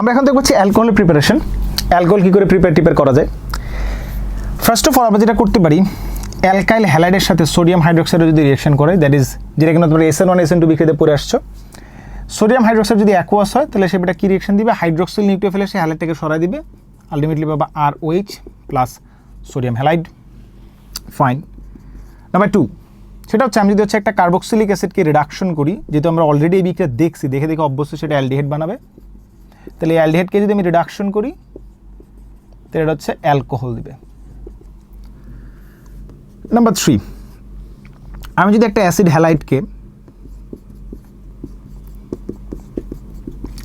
আমরা এখন দেখব হচ্ছে অ্যালকোহলের প্রিপারেশন অ্যালকোহল কী করে প্রিপেয়ার টিপেয়ার করা যায়? ফার্স্ট অফ অল আমরা যেটা করতে পারি, অ্যালকাইল হ্যালাইডের সাথে সোডিয়াম হাইড্রোক্সাইড যদি রিয়েকশন করে দ্যাট ইজ যেটা কিনা তোমরা এসএন ওয়ান এসএন টু বিক্রিতে পড়ে আসছো। সোডিয়াম হাইড্রোক্সাইড যদি অ্যাকোয়াস হয়, তাহলে সেটা কী রিয়েকশন দিবে? হাইড্রোক্সিল নিউক্লিওফিলে সে হ্যালাইডটাকে সরাই দিবে। আলটিমেটলি পাবা R O H plus sodium halide fine number two সেটা হচ্ছে আমি যদি হচ্ছে একটা কার্বক্সিলিক অ্যাসিডকে রিডাকশন করি, যেহেতু আমরা অলরেডি এই বিক্রিয়া দেখছি, দেখে দেখে অবশ্যই সেটা অ্যালডিহেড বানাবে। তাহলে এই অ্যালডিহেডকে যদি আমি রিডাকশন করি, তাহলে এটা হচ্ছে অ্যালকোহল দিবে। নাম্বার থ্রি আমি যদি একটা অ্যাসিড হ্যালাইটকে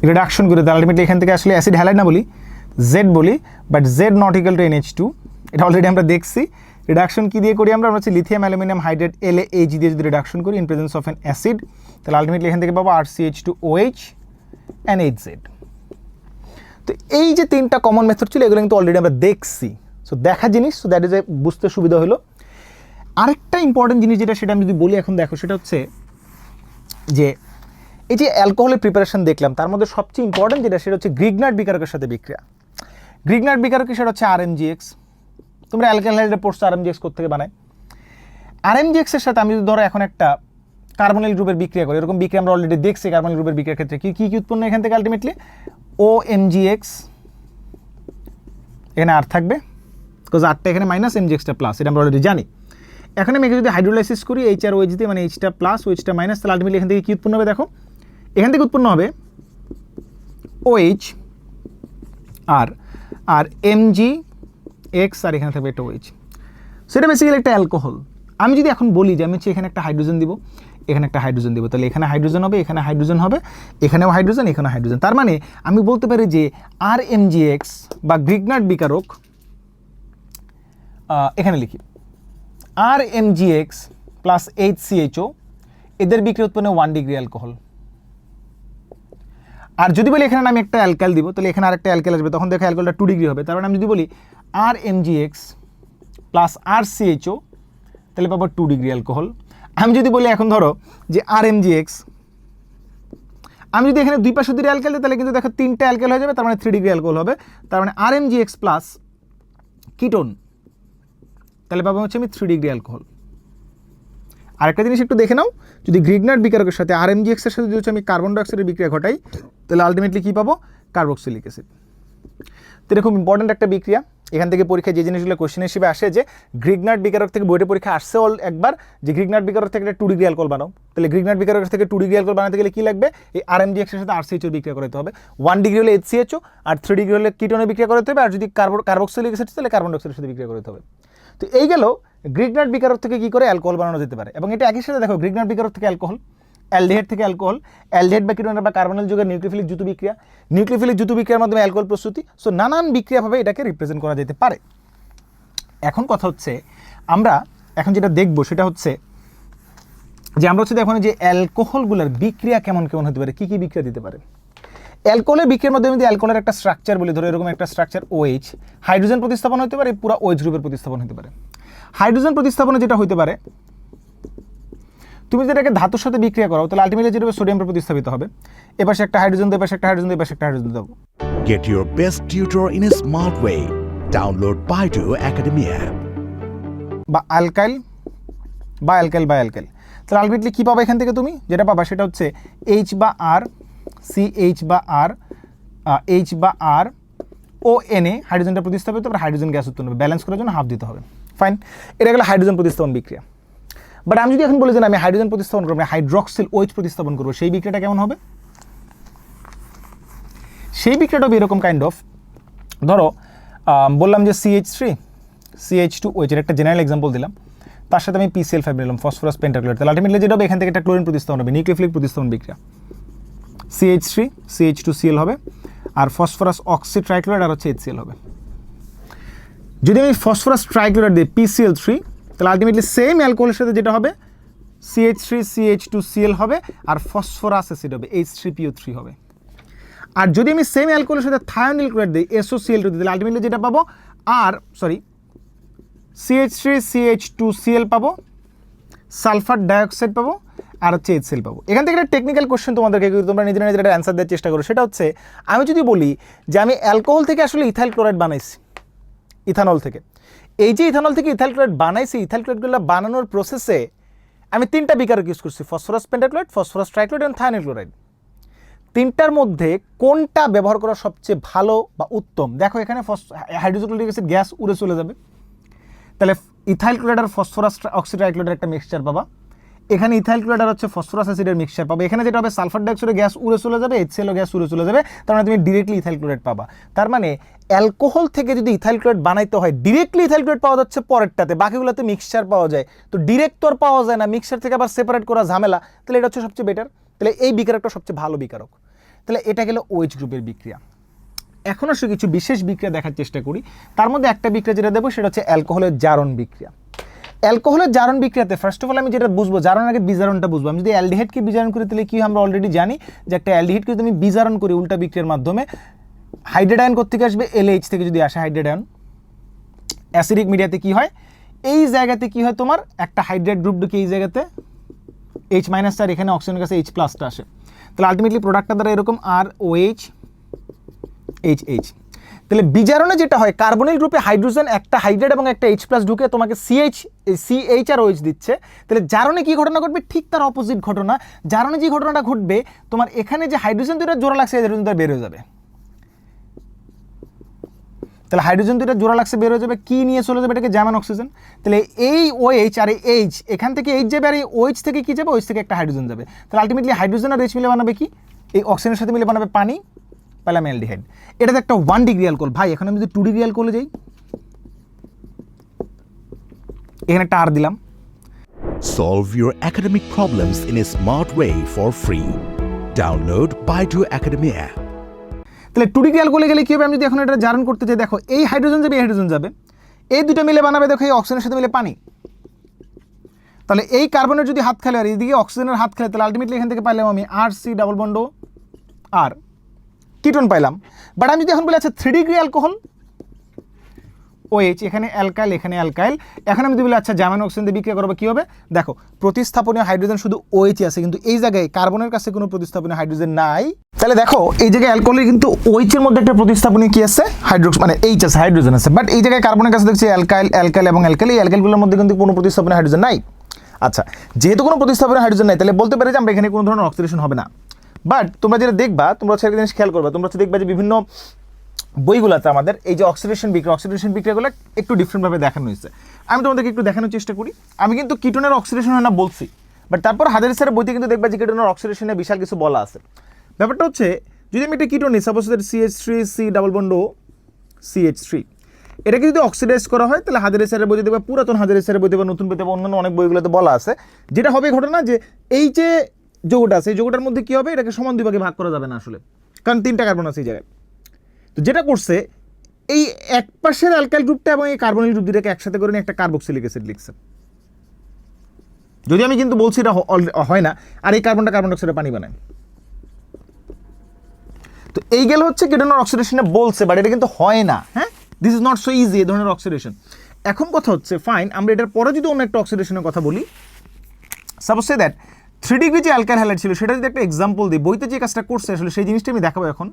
রিডাকশন করি তাহলে আলটিমেটলি এখান থেকে আসলে অ্যাসিড হ্যালাইট না বলি জেড বলি but Z not equal to NH two এটা অলরেডি আমরা দেখছি। রিডাকশন কী দিয়ে করি আমরা? হচ্ছে lithium aluminium hydrate L H দিয়ে যদি রিডাকশন করি in presence of an acid তাহলে আলটিমেটলি এখান থেকে পাবো R C H two O H and H Z তো এই যে তিনটা কমন মেথড ছিল, এগুলো কিন্তু অলরেডি আমরা দেখছি। সো দেখা জিনিস সো দ্যাট ইজ এ বুঝতে সুবিধা হলো। আরেকটা ইম্পর্টেন্ট জিনিস যেটা, সেটা আমি যদি বলি এখন, দেখো, সেটা হচ্ছে যে, এই যে অ্যালকোহলের প্রিপারেশন দেখলাম, তার মধ্যে সবচেয়ে ইম্পর্টেন্ট যেটা, সেটা হচ্ছে গ্রিগনাট বিকারকের সাথে বিক্রিয়া। গ্রিগনাট বিকারক সেটা হচ্ছে আর এক্স তোমরা অ্যালকালাইডে পড়ছো আর এক্স থেকে বানায়? আর এক্সের সাথে আমি যদি ধরো এখন একটা কার্বনিল গ্রুপের বিক্রিয়া করি, এরকম বিক্রিয়া আমরা অলরেডি দেখছি কার্বনিল গ্রুপের বিক্রিয়ার ক্ষেত্রে। কী কী উৎপন্ন এখান থেকে আলটিমেটলি ও এক্স এখানে আর থাকবে বিকজ আরটা এখানে মাইনাস এক্সটা প্লাস এটা আমরা অলরেডি জানি। এখন আমি যদি হাইড্রোলাইসিস করি এইচ আর ওইচ দিয়ে মানে এইচটা প্লাস ওইচটা মাইনাস তাহলে আলটিমেটলি এখান থেকে কী উৎপন্ন হবে দেখো? এখান থেকে উৎপন্ন হবে ওএইচ আর আর এমজি এক্স আর এখানে থাকবে একটা ওএইচ সেটা বেসিক্যালি একটা অ্যালকোহল আমি যদি এখন বলি যে আমি হচ্ছে এখানে একটা হাইড্রোজেন দিব, এখানে একটা হাইড্রোজেন দিব, তাহলে এখানে হাইড্রোজেন হবে, এখানে হাইড্রোজেন হবে, এখানেও হাইড্রোজেন এখানেও হাইড্রোজেন তার মানে আমি বলতে পারি যে আর এক্স বা গ্রিগনাট বিকারক এখানে লিখি। R X plus H CHO এদের বিক্রি উৎপন্ন ওয়ান ডিগ্রি অ্যালকোহল আর যদি বলি এখানে আমি একটা অ্যালকাল দিব, তাহলে এখানে আরেকটা অ্যালকাল আসবে, তখন দেখো অ্যালকোহলটা টু ডিগ্রি হবে। তার মানে আমি যদি বলি R X plus R CHO তাহলে পাবো টু ডিগ্রি অ্যালকোহল আমি যদি বলি এখন ধরো যে আর এমজি এক্স আমি যদি এখানে দুই পাশে দুটো অ্যালকাল দিই, তাহলে কিন্তু দেখো তিনটা অ্যালকাল হয়ে যাবে, তার মানে থ্রি ডিগ্রি অ্যালকোহল হবে। তার মানে R MG X plus ketone তাহলে পাবো হচ্ছে আমি থ্রি ডিগ্রি অ্যালকোহল আরেকটা জিনিস একটু দেখে নাও, যদি গ্রিগনার বিকারকের সাথে আর এম জি এক্সের সাথে যদি আমি কার্বন ডাইঅক্সাইডের বিক্রিয়া ঘটাই, তাহলে আলটিমেটলি কী পাবো? কার্বক্সিলিক অ্যাসিড তো খুব ইম্পর্ট্যান্ট একটা বিক্রিয়া। এখান থেকে পরীক্ষায় যে জিনিসগুলো কোশ্চেন হিসেবে আসে যে গ্রিগনাট বিকারক থেকে বইটা পরীক্ষা আসছে অল একবার, যে গ্রিগনাট বিকারক থেকে একটা টু ডিগ্রি বানাও। তাহলে গ্রিগনাট বিকারক থেকে টু ডিগ্রি বানাতে গেলে কী লাগবে? এই আর এম এর সাথে আর সিএচও বিক্রিয়া করতে হবে। ওয়ান ডিগ্রি হলে এইচ সিএচও আর থ্রি ডিগ্রি হলে কিটোনে বিক্রিয়া করতে হবে। আর যদি কার্বক্সিলিক অ্যাসিড তাহলে কার্বন ডাইঅক্সাইডের সাথে বিক্রিয়া করতে হবে। তো এই গেল গ্রিগনাট বিকারক থেকে কী করে অ্যালকোহল বানানো যেতে পারে? এবং এটা একই সাথে দেখো গ্রিগনাট বিকারক থেকে অ্যালকোহল অ্যালডিহেড থেকে অ্যালকোহল অ্যালডিহেড বা কিটোনের বা কার্বনাল যুগের নিউক্লিফিলিক জুতু বিক্রিয়া। নিউক্লিফিলিক জুতু বিক্রিয়ার মাধ্যমে অ্যালকোহল প্রস্তুতি। সো নানান বিক্রিয়াভাবে এটাকে রিপ্রেজেন্ট করা যেতে পারে। এখন কথা হচ্ছে, আমরা এখন যেটা দেখব সেটা হচ্ছে যে আমরা হচ্ছে এখন যে অ্যালকোহলগুলোর বিক্রিয়া কেমন কেমন হতে পারে, কী কী বিক্রিয়া দিতে পারে। অ্যালকোহলের বিক্রিয়ার মাধ্যমে যদি অ্যালকোহলের একটা স্ট্রাকচার বলি, ধরো এরকম একটা স্ট্রাকচার ওএইচ হাইড্রোজেন প্রতিস্থাপন হতে পারে, পুরো ওএইচ গ্রুপের প্রতিস্থাপন হতে পারে। হাইড্রোজেন প্রতিস্থাপনে যেটা হতে পারে তুমি যদি এটাকে ধাতুর সাথে বিক্রিয়া করো তাহলে আলটিমেটলি যেটা সোডিয়াম প্রতিস্থাপিত হবে। এপাশে একটা হাইড্রোজেন দেবো এপাশে একটা হাইড্রোজেন দেবো এপাশে একটা হাইড্রোজেন দেবো। Get your best tutor in a smart way. Download Baidu Academy app বা অ্যালকাইল বা অ্যালকাইল বা অ্যালকাইল তাহলে আলটিমেটলি কী পাবা এখান থেকে তুমি? যেটা পাবা সেটা হচ্ছে এইচ বা আর সি এইচ বা আর এইচ বা আর ও এন এ হাইড্রোজেনটা প্রতিস্থাপিত তারপর হাইড্রোজেন গ্যাস উৎপন্ন হবে। ব্যালেন্স করার জন্য হাফ দিতে হবে। ফাইন এটা গেলে হাইড্রোজেন প্রতিস্থাপন বিক্রিয়া। বাট আমি যদি এখন বলি যে আমি হাইড্রোজেন প্রতিস্থাপন করব হাইড্রক্সিল ওইচ প্রতিস্থাপন করব, সেই বিক্রিয়াটা কেমন হবে? সেই বিক্রিয়াটা হবে এরকম কাইন্ড অফ ধরো বললাম যে সিএইচ থ্রি সিএইচ টু ওইচের একটা জেনারেল এক্সাম্পল দিলাম। তার সাথে আমি পিসিএল ফাইভ নিলাম ফসফরাস পেন্টাক্লোরাইড তাহলে আলটিমেটলি যেটা হবে, এখান থেকে একটা ক্লোরিন প্রতিস্থাপন হবে নিউক্লিওফিলিক প্রতিস্থাপন বিক্রিয়া। CH three CH two Cl হবে, আর ফসফরাস অক্সি ট্রাইক্লোরাইড আর হচ্ছে এইচ এইচসিএল হবে। যদি আমি ফসফরাস ট্রাইক্লোরাইড দিই পিসিএল থ্রি তাহলে আলটিমেটলি সেম অ্যালকোহলের সাথে যেটা হবে CH three CH two CL হবে আর ফসফরাস অ্যাসিড হবে এইচ থ্রি পিও থ্রি হবে। আর যদি আমি সেম অ্যালকোহলের সাথে থায়োনিল ক্লোরাইড দিই এসওসিএল টু দিই, তাহলে আলটিমেটলি যেটা পাবো, আর sorry CH three CH two CL পাবো সালফার ডাইঅক্সাইড পাবো, আর হচ্ছে এইচ সেল পাবো। এখান থেকে একটা টেকনিক্যাল কোশ্চেন তোমাদেরকে তোমরা নিজেরা নিজেরা অ্যান্সার দেওয়ার চেষ্টা করো। সেটা হচ্ছে, আমি যদি বলি যে আমি অ্যালকোহল থেকে আসলে ইথাইল ক্লোরাইড বানাইছি ইথানল থেকে। এই যে ইথানল থেকে ইথাইল ক্লোরাইড বানাইছি, ইথাইল ক্লোরাইডগুলো বানানোর প্রসেসে আমি তিনটা বিকারক ইউজ করছি ফসফরাস পেন্টাক্লোরাইড ফসফরাস ট্রাইক্লোরাইড এবং থায়ানিল ক্লোরাইড তিনটার মধ্যে কোনটা ব্যবহার করা সবচেয়ে ভালো বা উত্তম? দেখো এখানে হাইড্রোজোক্লোরিক অ্যাসিড গ্যাস উড়ে চলে যাবে। তাহলে ইথাইল ক্লোরাইড আর ফসফরাস অক্সিডাইক্লোরাইড একটা মিক্সচার পাবা। এখানে ইথাইল ক্লোরাইড হচ্ছে ফসফরাস অ্যাসিডের মিক্সচার পাবে। এখানে যেটা হবে, সালফার ডাইঅক্সাইডের গ্যাস উড়ে চলে যাবে এইচসিএলও গ্যাস উড়ে চলে যাবে, তার মানে তুমি ডিরেক্টলি ইথাইল ক্লোরাইড পাবা। তার মানে অ্যালকোহল থেকে যদি ইথাইল ক্লোরাইড বানাইতে হয় ডিরেক্টলি ইথাইল ক্লোরাইড পাওয়া যাচ্ছে পরেরটাতে, বাকিগুলোতে মিক্সচার পাওয়া যায়। তো ডিরেক্ট তো আর পাওয়া যায় না মিক্সচার থেকে আবার সেপারেট করা ঝামেলা। তাহলে এটা হচ্ছে সবচেয়ে বেটার তাহলে এই বিকারকটা সবচেয়ে ভালো বিকারক। তাহলে এটা গেল ওয়েজ গ্রুপের বিক্রিয়া। এখন আসলে কিছু বিশেষ বিক্রিয়া দেখার চেষ্টা করি। তার মধ্যে একটা বিক্রিয়া যেটা দেবো, সেটা হচ্ছে অ্যালকোহলের জারণ বিক্রিয়া। অ্যালকোহলের জারণ বিক্রিয়াতে ফার্স্ট অফ অল আমি যেটা বুঝব, জারণ আগে বিজারণটা বুঝব। আমি যদি অ্যালডিহাইডকে বিজারণ করি, তাহলে কি আমরা অলরেডি জানি যে একটা অ্যালডিহাইডকে যদি আমি বিজারণ করি উল্টা বিক্রিয়ার মাধ্যমে হাইড্রেড আয়ন থেকে আসবে এলএইচ থেকে যদি আসে হাইড্রেড আয়ন অ্যাসিডিক মিডিয়াতে কি হয়? এই জায়গাতে কি হয় তোমার? একটা হাইড্রেট গ্রুপ ঢুকে এই জায়গাতে এইচ মাইনাসটা আর এখানে অক্সিজেনের কাছে এইচ প্লাসটা আসে। তাহলে আলটিমেটলি প্রোডাক্টটা দ্বারা এরকম R O H H H তাহলে বিজারণে যেটা হয়, কার্বনিল গ্রুপে হাইড্রোজেন একটা হাইড্রেট এবং একটা এইচ প্লাস ঢুকে তোমাকে সিএইচ সিএইচ আর ওইচ দিচ্ছে। তাহলে জারণে কি ঘটনা ঘটবে? ঠিক তার অপোজিট ঘটনা। জারণে যে ঘটনাটা ঘটবে, তোমার এখানে যে হাইড্রোজেন দুইটা জোড়া লাগছে হাইড্রোজেন দুইটা বের হয়ে যাবে। তাহলে হাইড্রোজেন দুইটা জোড়া লাগছে, বের হয়ে যাবে। কী নিয়ে চলে যাবে? এটাকে জার্মান অক্সিজেন। তাহলে এই ওএইচ আর এই এইচ এখান থেকে এইচ যাবে আর এই ওএইচ থেকে কি যাবে? ওইচ থেকে একটা হাইড্রোজেন যাবে। তাহলে আলটিমেটলি হাইড্রোজেন আর এইচ মিলে বানাবে কি? এই অক্সিজেনের সাথে মিলে বানাবে পানি। পেলাম অ্যালডিহাইড এটাতে একটা ওয়ান ডিগ্রি অ্যালকোহল ভাই এখন আমি যদি টু ডিগ্রি অ্যালকোহলে যাই এখানে একটা আর দিলাম। Solve your academic problems in a smart way for free. Download Baidu Academy app. তাহলে টু ডিগ্রি অ্যালকোহলে গেলে কি হবে? আমি যদি এখন এটা জারণ করতে চাই দেখো এই হাইড্রোজেন যাবে এই হাইড্রোজেন যাবে। এই দুটো মিলে বানাবে দেখো এই অক্সিজেনের সাথে মিলে পানি। তাহলে এই কার্বনের যদি হাত খেলে আর এইদিকে অক্সিজেনের হাত খেলে তাহলে আলটিমেটলি এখান থেকে পাইলাম আমি আর সি ডাবল বন্ডো আর কিটোন পাইলাম। বাট আমি যদি এখন বলি আচ্ছা থ্রি ডিগ্রি অ্যালকোহল ওএইচ এখানে অ্যালকাইল এখানে অ্যালকাইল এখন আমি যদি বলি আচ্ছা জার্মান অক্সিজেন দিয়ে বিক্রিয়া করব, কী হবে? দেখো, প্রতিস্থাপনীয় হাইড্রোজেন শুধু ওএইচই আছে, কিন্তু এই জায়গায় কার্বনের কাছে কোনো প্রতিস্থাপনীয় হাইড্রোজেন নাই। তাহলে দেখো, এই জায়গায় অ্যালকোহলের কিন্তু ওইচের মধ্যে একটা প্রতিস্থাপনীয় কি আছে? হাইড্রোক্স মানে এইচ আছে হাইড্রোজেন আছে। বাট এই জায়গায় কার্বনের কাছে দেখছি অ্যালকাইল অ্যালকাইল এবং অ্যালকাইল এই অ্যালকাইলগুলোর মধ্যে কিন্তু কোনো প্রতিস্থাপনীয় হাইড্রোজেন নাই। আচ্ছা যেহেতু কোনো প্রতিস্থাপনীয় হাইড্রোজেন নাই, তাহলে বলতে পারি যে আমরা এখানে কোনো ধরনের অক্সিডেশন হবে না। বাট তোমরা যেটা দেখবা, তোমরা হচ্ছে একটা জিনিস খেয়াল করবা, তোমরা হচ্ছে দেখবা যে বিভিন্ন বইগুলোতে আমাদের এই যে অক্সিডেশন বিক্রিয়া অক্সিডেশন বিক্রিয়াগুলো একটু ডিফারেন্টভাবে দেখানো হয়েছে। আমি তোমাদেরকে একটু দেখানোর চেষ্টা করি। আমি কিন্তু কিটোনের অক্সিডেশন হয় না বলছি বাট তারপর হাজার স্যারের বইতে কিন্তু দেখবা যে কিটোনের অক্সিডেশনে বিশাল কিছু বলা আছে। ব্যাপারটা হচ্ছে, যদি আমি একটা কিটো নিই suppose CH three C double bond CH three এটাকে যদি অক্সিডাইজ করা হয়, তাহলে হাজার স্যারের বইতে দেখবে পুরাতন হাজার স্যারের বইতে বা নতুন বইতে বা অন্যান্য অনেক বইগুলোতে বলা আছে। যেটা হবে ঘটনা যে, এই যে যৌগটা আছে এই যৌগটার মধ্যে কী হবে? এটাকে সমান দুই ভাগে ভাগ করা যাবে না আসলে। কারণ তিনটা কার্বন আছে এই জায়গায়। তো যেটা করছে, এই এক পাশের অ্যালকাইল গ্রুপটা এবং এই কার্বনিল গ্রুপ দুটাকে একসাথে করে নিয়ে একটা কার্বক্সিলিক অ্যাসিড লিখছে। যদি আমি কিন্তু বলছি এটা হয় না, আর এই কার্বনটা কার্বন ডাইঅক্সাইডে পানি বানায়। তো এই গেল হচ্ছে কেটোনার অক্সিডেশনে বলছে বাট এটা কিন্তু হয় না হ্যাঁ? This is not so easy এই ধরনের অক্সিডেশন এখন কথা হচ্ছে ফাইন আমরা এটার পরে যদি অন্য একটা অক্সিডেশনের কথা বলি suppose say that three degree যে অ্যালকাইন হ্যালাইড ছিল, সেটা যদি একটা এক্সাম্পল দিই, বইতে যে কাজটা করছে, আসলে সেই জিনিসটা আমি দেখাবো এখন।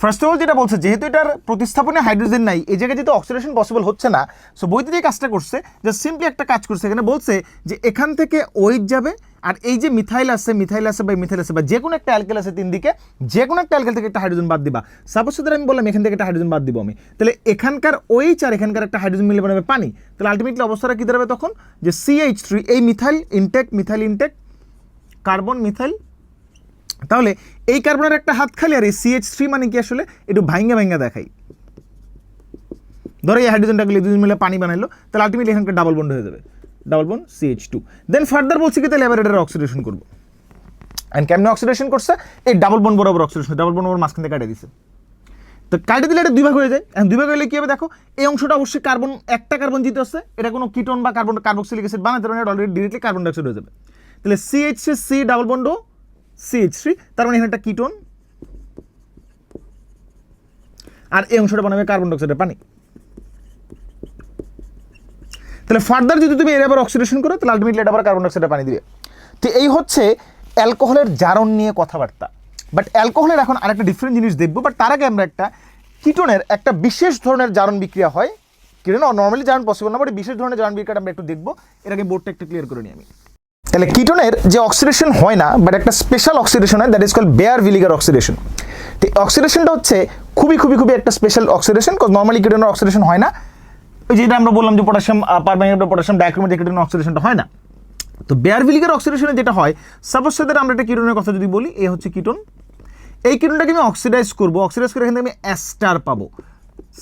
ফার্স্ট অফ অল যেটা বলছে, যেহেতু এটার প্রতিস্থাপনে হাইড্রোজেন নাই, এই জায়গায় যেহেতু অক্সিডেশন পসিবল হচ্ছে না সো বইতে যে কাজটা করছে যে সিম্পলি একটা কাজ করছে, এখানে বলছে যে এখান থেকে ওয়েট যাবে আর এই যে মিথাইল আছে মিথাইল আছে বা মিথাইল আছে বা যে কোনো একটা অ্যালকেল আছে তিন দিকে, যে কোনো একটা অ্যালকেল থেকে একটা হাইড্রোজেন বাদ দিবা। সাপোজ সাথে আমি বললাম এখান থেকে একটা হাইড্রোজেন বাদ দিব আমি। তাহলে এখানকার ওইচ আর এখানকার একটা হাইড্রোজেন মিলে বানাবে পানি। তাহলে আলটিমেটলি অবস্থাটা কী দাঁড়াবে তখন? যে সিএইচ থ্রি এই methyl intake methyl intake carbon methyl. তাহলে এই কার্বনের একটা হাত খালি আর এই সিএইচ থ্রি মানে কি আসলে? একটু ভাঙ্গা ভাঙ্গা দেখাই। ধরো এই হাইড্রোজেনটাকে দুজন মিলে পানি বানাইলো, তাহলে আলটিমেটলি এখানকার ডাবল বন্ড হয়ে যাবে। Double bond CH two then further বলছি কি, তাহলে এবার এটার অক্সিডেশন করব। অ্যান্ড কেমনে অক্সিডেশন করছে? এই ডাবল বন্ড বরাবর অক্সিডেশন ডাবল বন্ড বরাবর মাঝখান থেকে কাটে দিছে। তো কাটে দিলে এটা দুই ভাগ হয়ে যায়। দুই ভাগ হলে কি হবে দেখো, এই অংশটা অবশ্যই কার্বন একটা কার্বন জিতে আসছে এটা কোনো কিটোন বা কার্বন কার্বক্সিলিক অ্যাসিড বানাতে পারে অলরেডি ডিরেক্টলি কার্বন ডাইঅক্সাইড হয়ে যাবে। তাহলে CH C double bond CH three তার মানে এখানে একটা কিটোন আর এই অংশটা বানাবে কার্বন ডাইঅক্সাইডের পানি। তাহলে ফার্দার যদি তুমি এর আবার অক্সিডেশন করো, তাহলে আলটিমেটলি এটা আবার কার্বন ডাইঅক্সাইডের পানি দিবে। তো এই হচ্ছে অ্যালকোহলের জারণ নিয়ে কথাবার্তা। বাট অ্যালকোহলের এখন আরেকটা ডিফারেন্ট জিনিস দেখব বাট তার আগে আমরা একটা কিটোনের একটা বিশেষ ধরনের জারণ বিক্রিয়া হয়। কিটোন নর্মালি জারণ পসিবল না বাট বিশেষ ধরনের জারণ বিক্রিয়াটা আমরা একটু দেখব। এর আগে বোর্ডটা একটু ক্লিয়ার করে নিই আমি। তাহলে কিটোনের যে অক্সিডেশন হয় না বাট একটা স্পেশাল অক্সিডেশন হয় that is call Baeyer Villiger oxidation তো অক্সিডেশনটা হচ্ছে খুবই খুবই খুবই একটা স্পেশাল অক্সিডেশন নর্মালি কিটোনের অক্সিডেশন হয় না। ওই যেটা আমরা বললাম যে পটাশিয়াম পারম্যাঙ্গানেট পটাশিয়াম ডাইক্রোমেট কিটোনের অক্সিডেশনটা হয় না। তো বেয়ার ভিলিগার অক্সিডেশনে যেটা হয় সাপোজ সাথে আমরা একটা কিটোনের কথা যদি বলি, এ হচ্ছে কিটোন এই কিটোনটাকে আমি অক্সিডাইজ করব অক্সিডাইজ করে এখান থেকে আমি অ্যাস্টার পাবো।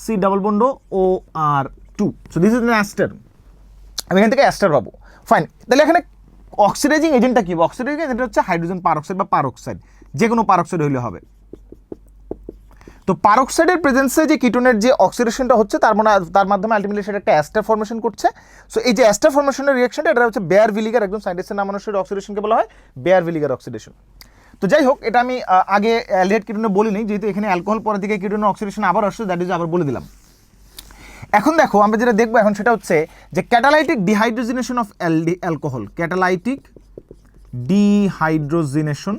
C double bond O R two so this is ester আমি এখান থেকে অ্যাস্টার পাবো। ফাইন তাহলে এখানে অক্সিডাইজিং এজেন্টটা কি? অক্সিডাইজিং এজেন্ট হচ্ছে হাইড্রোজেন পারক্সাইড বা পারক্সাইড যে কোনো পারক্সাইড হইলে হবে। তো পারক্সাইডের প্রেজেন্সে যে কিটোনের যে অক্সিডেশনটা হচ্ছে, তার মানে তার মাধ্যমে আলটিমেটলি সেটা একটা অ্যাস্টার ফর্মেশন করছে। সো এই যে অ্যাস্টার ফর্মেশনের রিয়াকশনটা এটা হচ্ছে বেয়ার ভিলিগার একদম সাইন্টিস্টের নাম অনুসারে অক্সিডেশনকে বলা হয় বেয়ার ভিলিগার অক্সিডেশন তো যাই হোক, এটা আমি আগে অ্যালডিহাইড কিটোনে বলিনি, যেহেতু এখানে অ্যালকোহল পরের দিকে কিটোনের অক্সিডেশন আবার আসছে দ্যাট ইজ আবার বলে দিলাম। এখন দেখো, আমরা যেটা দেখব এখন সেটা হচ্ছে যে catalytic dehydrogenation of alcohol catalytic dehydrogenation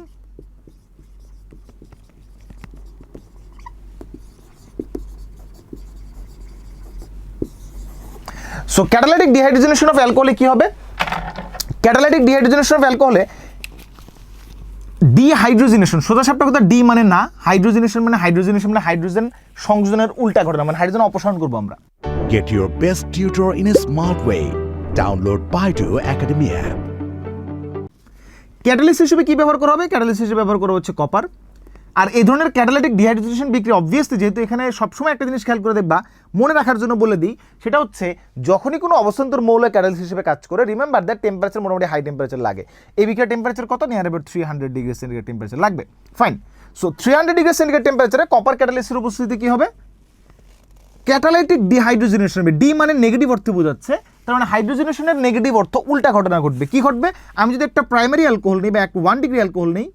so catalytic dehydrogenation of অ্যালকোহলে কি হবে? ক্যাটালাইটিক ডিহাইড্রোজেনেশন অফ অ্যালকোহলে ডিহাইড্রোজেনেশন সোজা সাপটা কথা ডি মানে না হাইড্রোজেনেশন মানে হাইড্রোজেনেশন মানে হাইড্রোজেন সংযোজনের উল্টা ঘটনা মানে হাইড্রোজেন অপসারণ করব আমরা। Get your best tutor in a smart way. Download Baidu Academy app catalyst হিসেবে কি ব্যবহার করা হবে? ক্যাটালিস্ট হিসেবে ব্যবহার করা হচ্ছে কপার আর এই ধরনের ক্যাটালাইটিক ডিহাইড্রেশন বিক্রি অবভিয়াসলি যেহেতু এখানে সবসময় একটা জিনিস খেয়াল করে দেখবা, মনে রাখার জন্য বলে দিই, সেটা হচ্ছে যখনই কোনো অবস্থান্তর মৌল ক্যাটালিস্ট হিসেবে কাজ করে রিমেম্বার দ্যাট টেম্পারেচার মোটামুটি হাই টেম্পারেচার লাগে। এই বিক্রিয়ার টেম্পারেচার কত? Near about three hundred degree centigrade temperature লাগবে। Fine so three hundred degree centigrade টেম্পারেচারে কপার ক্যাটালিসের উপস্থিতি কী হবে? ক্যাটালাইটিক ডিহাইড্রোজেনেশন হবে। ডি মানে নেগেটিভ অর্থে বোঝাচ্ছে, তার মানে হাইড্রোজেনেশনের নেগেটিভ অর্থ উল্টা ঘটনা ঘটবে। কি ঘটবে? আমি যদি একটা প্রাইমারি অ্যালকোহল নিই বা এক ওয়ান ডিগ্রি অ্যালকোহল নিই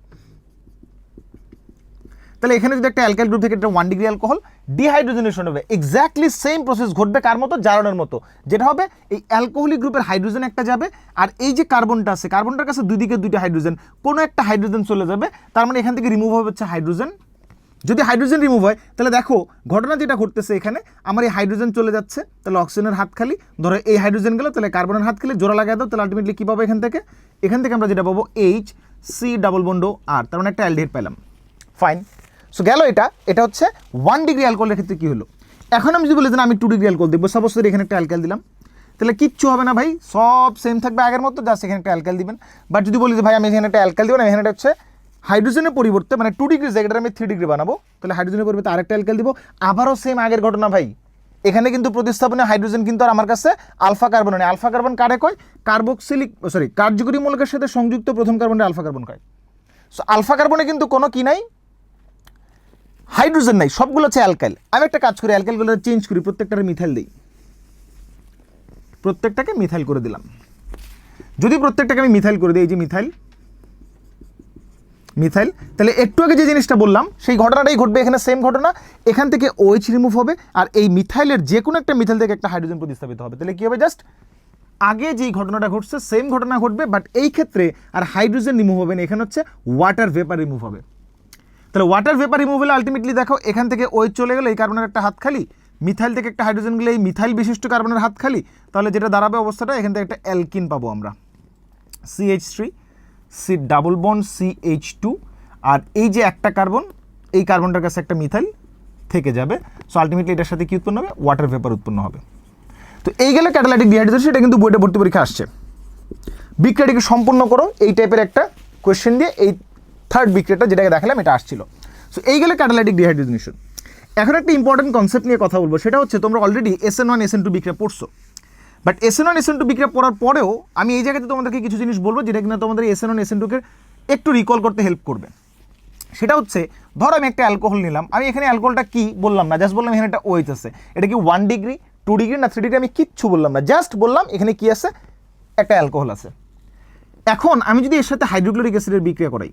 তাহলে এখানে যদি একটা অ্যালকাইল গ্রুপ থেকে একটা ওয়ান ডিগ্রি অ্যালকোহল ডিহাইড্রোজেনেশন হবে। এক্স্যাক্টলি সেম প্রসেস ঘটবে কার মতো? জারণের মতো। যেটা হবে, এই অ্যালকোহলিক গ্রুপের হাইড্রোজেন একটা যাবে, আর এই যে কার্বনটা আছে কার্বনটার কাছে দুই দিকে দুইটা হাইড্রোজেন কোনো একটা হাইড্রোজেন চলে যাবে, তার মানে এখান থেকে রিমুভ হবে হচ্ছে হাইড্রোজেন যদি হাইড্রোজেন রিমুভ হয়, তাহলে দেখো, ঘটনা যেটা ঘটতেছে এখানে, আমার এই হাইড্রোজেন চলে যাচ্ছে, তাহলে অক্সিজেনের হাত খালি। ধরো এই হাইড্রোজেন গেল, তাহলে কার্বনের হাত খালি, জোড়া লাগাই দাও, তাহলে আলটিমেটলি কী পাবো এখান থেকে? এখান থেকে আমরা যেটা পাবো এইচ সি ডাবল বন্ডো আর তার মানে একটা অ্যালডিহাইড পেলাম ফাইন সো গেল এটা। এটা হচ্ছে ওয়ান ডিগ্রি অ্যালকোহলের ক্ষেত্রে কী হলো? এখন আমি যদি বলি আমি টু ডিগ্রি অ্যালকোহল দেখব সাপোজ এখানে একটা অ্যালকাল দিলাম, তাহলে কিচ্ছু হবে না ভাই, সব সেম থাকবে আগের মতো জাস্ট এখানে একটা অ্যালকাল দিবেন। বাট যদি বলি যে ভাই, আমি এখানে একটা অ্যালকাল দিব না এখানে একটা হচ্ছে হাইড্রোজেনের পরিবর্তে মানে টু ডিগ্রি জায়গাটা আমি থ্রি ডিগ্রি বানাবো, তাহলে হাইড্রোজেনের পরিবর্তে আরেকটা অ্যালকাল দিব। আবারও সেম আগের ঘটনা ভাই। এখানে কিন্তু প্রতিস্থাপনে হাইড্রোজেন কিন্তু আর আমার কাছে আলফা কার্বন নেই। আলফা কার্বন কারে কয়? কার্বক্সিলিক সরি কার্যকরী মূলকের সাথে সংযুক্ত প্রথম কার্বনটা আলফা কার্বন কয়। সো আলফা কার্বনে কিন্তু কোনো কি নাই? হাইড্রোজেন নাই, সবগুলো হচ্ছে অ্যালকাইল। আমি একটা কাজ করি, অ্যালকাইলগুলো চেঞ্জ করি, প্রত্যেকটারে মিথাইল দিই। প্রত্যেকটাকে মিথাইল করে দিলাম। যদি প্রত্যেকটাকে আমি মিথাইল করে দিই, এই যে মিথাইল মিথাইল, তাহলে একটু আগে যে জিনিসটা বললাম, সেই ঘটনাটাই ঘটবে, এখানে সেম ঘটনা। এখান থেকে ওএইচ রিমুভ হবে, আর এই মিথাইলের যে কোনো একটা মিথাইল থেকে একটা হাইড্রোজেন প্রতিস্থাপিত হবে। তাহলে কী হবে জাস্ট আগে যেই ঘটনাটা ঘটছে সেম ঘটনা ঘটবে বাট এই ক্ষেত্রে আর হাইড্রোজেন রিমুভ হবে না, এখানে হচ্ছে ওয়াটার ভেপার রিমুভ হবে। তাহলে ওয়াটার ভেপার রিমুভ আলটিমেটলি দেখো, এখান থেকে ওই চলে গেলে, এই কার্বনের একটা হাত খালি। মিথাইল থেকে একটা হাইড্রোজেন গেলে এই মিথাইল বিশিষ্ট কার্বনের হাত খালি। তাহলে যেটা দাঁড়াবে অবস্থাটা, এখান থেকে একটা অ্যালকিন পাবো আমরা। CH three C double bond CH two আর এই যে একটা কার্বন এই কার্বনটার কাছে একটা মিথাইল থেকে যাবে। সো আলটিমেটলি এটার সাথে কি উৎপন্ন হবে? ওয়াটার ভেপার উৎপন্ন হবে। তো এই গেলে ক্যাটালাইটিক ডিহাইড্রেশন এটা কিন্তু বইটা ভর্তি পরীক্ষা আসছে। বিক্রিয়াটিকে সম্পূর্ণ করো, এই টাইপের একটা কোয়েশ্চেন দিয়ে, এই থার্ড বিক্রেটা যেটাকে দেখালাম, এটা আসছিল। সো এই গেলে ক্যাটালাইটিক ডিহাইড্রেশন এখন একটা ইম্পর্টেন্ট কনসেপ্ট নিয়ে কথা বলব, সেটা হচ্ছে তোমরা already S N one S N two বিক্রিয়া পড়ছো। But S N one S N two বিক্রিয়া পড়ার পরেও আমি এই জায়গাতে তোমাদেরকে কিছু জিনিস বলব যেটা কিনা তোমাদের S N one S N টুকে একটু রিকল করতে হেল্প করবে। সেটা হচ্ছে, ধরো আমি একটা অ্যালকোহল নিলাম, আমি এখানে অ্যালকোহলটা কি বললাম না জাস্ট বললাম এখানে একটা ওয়েট আছে। এটা কি ওয়ান ডিগ্রি টু ডিগ্রি না থ্রি ডিগ্রি আমি কিচ্ছু বললাম না জাস্ট বললাম এখানে কি আছে, একটা অ্যালকোহল আছে। এখন আমি যদি এর সাথে হাইড্রোক্লোরিক অ্যাসিডের বিক্রিয়া করাই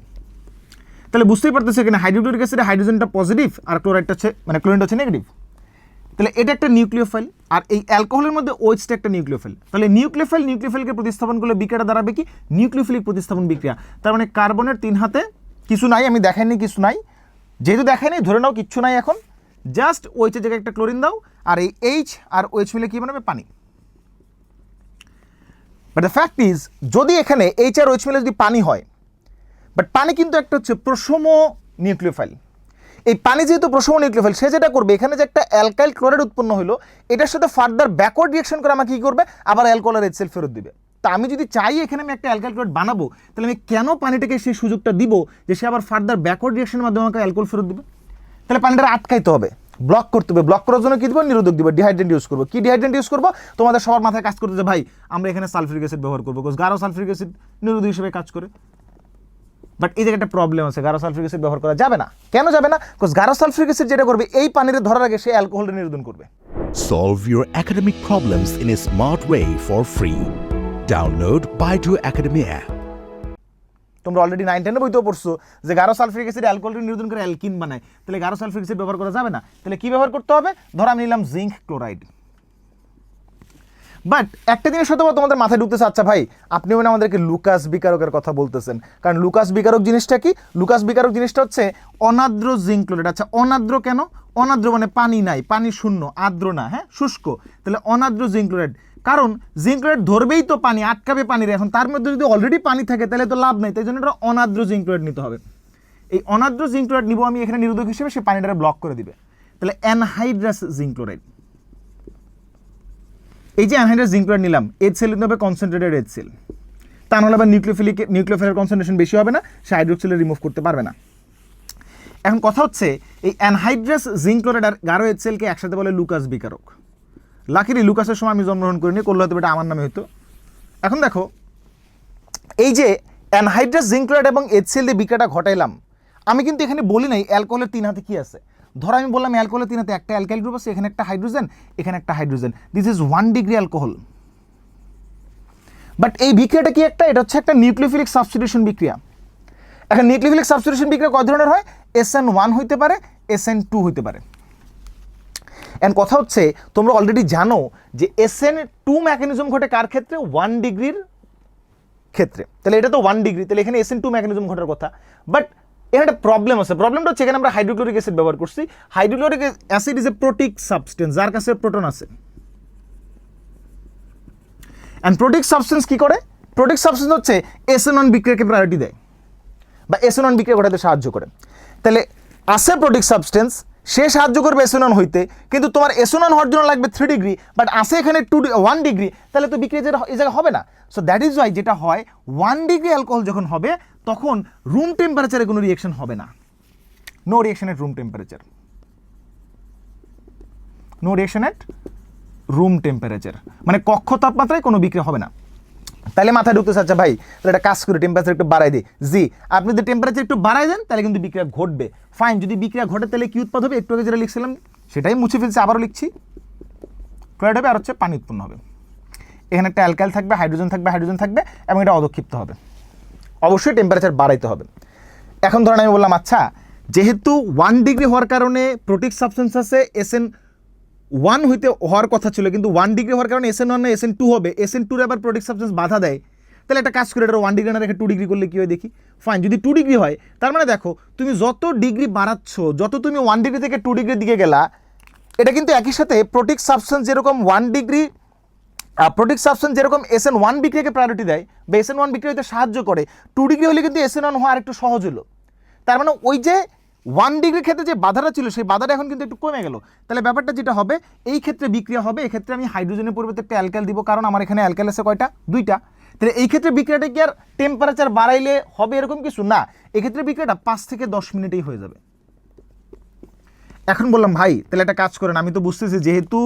তাহলে বুঝতেই পারতেছে এখানে হাইড্রোক্লোরিক অ্যাসিডে হাইড্রোজেনটা পজিটিভ আর ক্লোরাইডটা হচ্ছে মানে ক্লোরিনটা হচ্ছে নেগেটিভ তাহলে এটা একটা নিউক্লিওফাইল আর এই অ্যালকোহলের মধ্যে ওইচটা একটা নিউক্লিওফাইল তাহলে নিউক্লিওফাইল নিউক্লিওফাইলকে প্রতিস্থাপন করলে বিক্রিয়াটা দাঁড়াবে কি? নিউক্লিওফিলিক প্রতিস্থাপন বিক্রিয়া। তার মানে কার্বনের তিন হাতে কিছু নাই, আমি দেখাইনি কিছু নাই। যেহেতু দেখাইনি, ধরে নাও কিচ্ছু নাই এখন। জাস্ট ওইচের জায়গায় একটা ক্লোরিন দাও আর এই এইচ আর ওইচ মিলে কী বানাবে? পানি। বাট দ্য ফ্যাক্ট ইজ যদি এখানে এইচ আর ওইচ মিলে যদি পানি হয় বাট পানি কিন্তু একটা হচ্ছে প্রসম নিউক্লিওফাইল। এই পানি যেহেতু প্রসম নিউক্লিওফাইল, সে যেটা করবে, এখানে যে একটা অ্যালকাইল ক্লোরাইড উৎপন্ন হলো এটার সাথে ফার্দার ব্যাকওয়ার্ড রিয়েকশন করে আমাকে কী করবে? আবার অ্যালকোহল আর এইচসেল ফেরত দিবে। তা আমি যদি চাই এখানে আমি একটা অ্যালকাইল ক্লোরাইড বানাবো, তাহলে আমি কেন পানিটাকে সেই সুযোগটা দিব যে সে আবার ফার্দার ব্যাকওয়ার্ড রিয়েকশনের মাধ্যমে আমাকে অ্যালকোহল ফেরত দিবে? তাহলে পানিটা আটকাইতে হবে। ব্লক করতে হবে। ব্লক করার জন্য কী দিব? নিরোধক দিব। ডিহাইড্রেন্ট ইউজ করব। কি ডিহাইড্রেন্ট ইউজ করব? তোমাদের সবার মাথায় কাজ করতে যে ভাই, আমরা এখানে সালফিউরিক অ্যাসিড ব্যবহার করব গাঢ় সালফিউরিক অ্যাসিড নিরোধক হিসেবে কাজ করে। বাট এই জায়গায় একটা প্রবলেম আছে গারো সালফিউরিক অ্যাসিড ব্যবহার করা যাবে না। কেন যাবে না? বিকজ গাঢ় সালফিউরিক অ্যাসিড যেটা করবে এই পানিতে ধরার আগে সে অ্যালকোহলটা নিরোধন করবে। Solve your academic problems in a smart way for free. Download Baidu Academy app. তোমরা অলরেডি নাইন টেনে বইতেও পড়ছো যে গাঢ় সালফিউরিক অ্যাসিড অ্যালকোহল নিরোধন করে অ্যালকিন বানায়। তাহলে গাঢ় সালফিউরিক অ্যাসিড ব্যবহার করা যাবে না। তাহলে কি ব্যবহার করতে হবে? ধরো আমি নিলাম জিঙ্ক ক্লোরাইড বাট একটা জিনিস হয়তো তোমাদের মাথায় ঢুকতেছে আচ্ছা ভাই, আপনি মানে আমাদেরকে লুকাস বিকারকের কথা বলতেছেন। কারণ লুকাস বিকারক জিনিসটা কি? লুকাস বিকারক জিনিসটা হচ্ছে অনাদ্র জিঙ্ক ক্লোরাইড আচ্ছা অনাদ্র কেন? অনাদ্র মানে পানি নাই, পানি শূন্য, আর্দ্র না হ্যাঁ? শুষ্ক। তাহলে অনাদ্র জিঙ্ক ক্লোরাইড কারণ জিঙ্ক ক্লোরাইড ধরবেই তো পানি, আটকাবে পানির। এখন তার মধ্যে যদি অলরেডি পানি থাকে, তাহলে তো লাভ নেই। তাই জন্য এটা অনাদ্র জিঙ্ক ক্লোরাইড নিতে হবে। এই অনাদ্র জিঙ্ক ক্লোরাইড নিব আমি এখানে নিরোধক হিসেবে, সে পানিটাকে ব্লক করে দিবে। তাহলে অ্যানহাইড্রাস জিঙ্ক এই যে অ্যানহাইড্রাস জিঙ্ক নিলাম এড সেল নিতে হবে কনসেন্ট্রেটেড এড সেল তা নাহলে আবার নিউক্লিওফিলিক নিউক্লিওফিলের কনসেন্ট্রেশন বেশি হবে না, সে হাইড্রোক্সিলে রিমুভ করতে পারবে না। এখন কথা হচ্ছে, এই অ্যানহাইড্রাস জিঙ্ক আর গাঢ় এড সেলকে একসাথে বলে লুকাস বিকারক। লাকিলি লুকাসের সময় আমি জন্মগ্রহণ করিনি করলে হয়তো এটা আমার নামে হতো এখন দেখো, এই যে অ্যানহাইড্রাস জিঙ্ক এবং এইচসিএল দিয়ে বিক্রিয়াটা ঘটাইলাম, আমি কিন্তু এখানে বলি নাই অ্যালকোহলের তিন হাতে কি আছে? ধরো আমি বললাম অ্যালকোহলের তিন হাতে একটা অ্যালকাইল গ্রুপ আছে, এখানে একটা হাইড্রোজেন, এখানে একটা hydrogen. This is one degree alcohol but এই বিক্রিয়াটা কি একটা? এটা হচ্ছে একটা নিউক্লিওফিলিক সাবস্টিটিউশন বিক্রিয়া। এখন নিউক্লিওফিলিক সাবস্টিটিউশন বিক্রিয়া কয় ধরনের হয়? এস এন ওয়ান হইতে পারে এস এন টু হইতে পারে। অ্যান্ড কথা হচ্ছে, তোমরা অলরেডি জানো যে এস এন টু মেকানিজম ঘটে কার ক্ষেত্রে? ওয়ান ডিগ্রির ক্ষেত্রে। তাহলে এটা তো ওয়ান ডিগ্রি তাহলে এখানে এস এন টু মেকানিজম ঘটার কথা। বাট এখানে একটা প্রবলেম আছে। প্রবলেমটা হচ্ছে এখানে আমরা হাইড্রোক্লোরিক অ্যাসিড ব্যবহার করছি। Hydrochloric acid is a protic substance যার কাছে প্রোটন আছে। অ্যান্ড প্রোটিক সাবস্টেন্স কি করে? প্রোটিক সাবস্টেন্স হচ্ছে এসএনন বিক্রিয়াকে প্রায়োরিটি দেয় বা এসএনন বিক্রিয়া ঘটাতে সাহায্য করে। তাহলে আছে প্রোটিক সাবস্টেন্স সে সাহায্য করবে এসোনন হইতে, কিন্তু তোমার এসোনন হওয়ার জন্য লাগবে থ্রি ডিগ্রি বাট আসে এখানে টু ওয়ান ডিগ্রি তাহলে তো বিক্রিয়া যেটা এই জায়গায় হবে না। সো দ্যাট ইজ ওয়াই যেটা হয় ওয়ান ডিগ্রি অ্যালকোহল যখন হবে তখন রুম টেম্পারেচারে কোনো রিয়েকশন হবে না। No reaction at room temperature no reaction at room temperature মানে কক্ষ তাপমাত্রায় কোনো বিক্রিয়া হবে না। তাহলে মাথায় ঢুকতে চাচ্ছে, ভাই, তাহলে একটা কাজ করে টেম্পারেচার একটু বাড়াই দিই। জি, আপনি যদি টেম্পারেচার একটু বাড়াই দেন, তাহলে কিন্তু বিক্রিয়া ঘটবে। ফাইন যদি বিক্রিয়া ঘটে, তাহলে কি উৎপাদ হবে? একটু আগে যেটা লিখছিলাম, সেটাই মুছে ফেলছি, আবারও লিখছি। ক্লোরাইড হবে আর হচ্ছে পানি উৎপন্ন হবে। এখানে একটা অ্যালকাইল থাকবে হাইড্রোজেন থাকবে হাইড্রোজেন থাকবে, এবং এটা অদক্ষিপ্ত হবে। অবশ্যই টেম্পারেচার বাড়াইতে হবে। এখন ধরেন আমি বললাম আচ্ছা যেহেতু ওয়ান ডিগ্রি হওয়ার কারণে প্রোটিক সাবস্টেন্স আছে এসএন ওয়ান হইতে হওয়ার কথা ছিল, কিন্তু ওয়ান ডিগ্রি হওয়ার কারণে এসএন ওয়ান এসএন টু হবে এসএন টুর আবার প্রোটিক সাবস্টেন্স বাধা দেয়। তাহলে একটা কাজ করে, এটা ওয়ান ডিগ্রি না রেখে টু ডিগ্রি করলে কী হয় দেখি? ফাইন যদি টু ডিগ্রি হয়, তার মানে দেখো, তুমি যত ডিগ্রি বাড়াচ্ছ, যত তুমি ওয়ান ডিগ্রি থেকে টু ডিগ্রির দিকে গেলা, এটা কিন্তু একই সাথে প্রোটিক সাবস্টেন্স যেরকম ওয়ান ডিগ্রি প্রোটিক সাবস্টেন্স যেরকম এস এন ওয়ান বিক্রিয়াকে প্রায়োরিটি দেয় বা এস এন ওয়ান বিক্রিয়া হতে সাহায্য করে টু ডিগ্রি হলে কিন্তু এস এন ওয়ান হওয়া আরেকটু সহজ হলো। তার মানে ওই যে ওয়ান ডিগ্রির ক্ষেত্রে যে বাধাটা ছিল, সেই বাধাটা এখন কিন্তু একটু কমে গেল। তাহলে ব্যাপারটা যেটা হবে, এই ক্ষেত্রে বিক্রিয়া হবে, এক্ষেত্রে আমি হাইড্রোজেনের পরিবর্তে একটা অ্যালকাল দিব, কারণ আমার এখানে অ্যালকাল আছে কয়টা? দুইটা। তাহলে এই ক্ষেত্রে বিক্রিয়াটা কি আর টেম্পারেচার বাড়াইলে হবে এরকম কিছু? না, এক্ষেত্রে বিক্রিয়াটা পাঁচ থেকে দশ মিনিটেই হয়ে যাবে। এখন বললাম, ভাই, তাহলে একটা কাজ করেন, আমি তো বুঝতেছি যেহেতু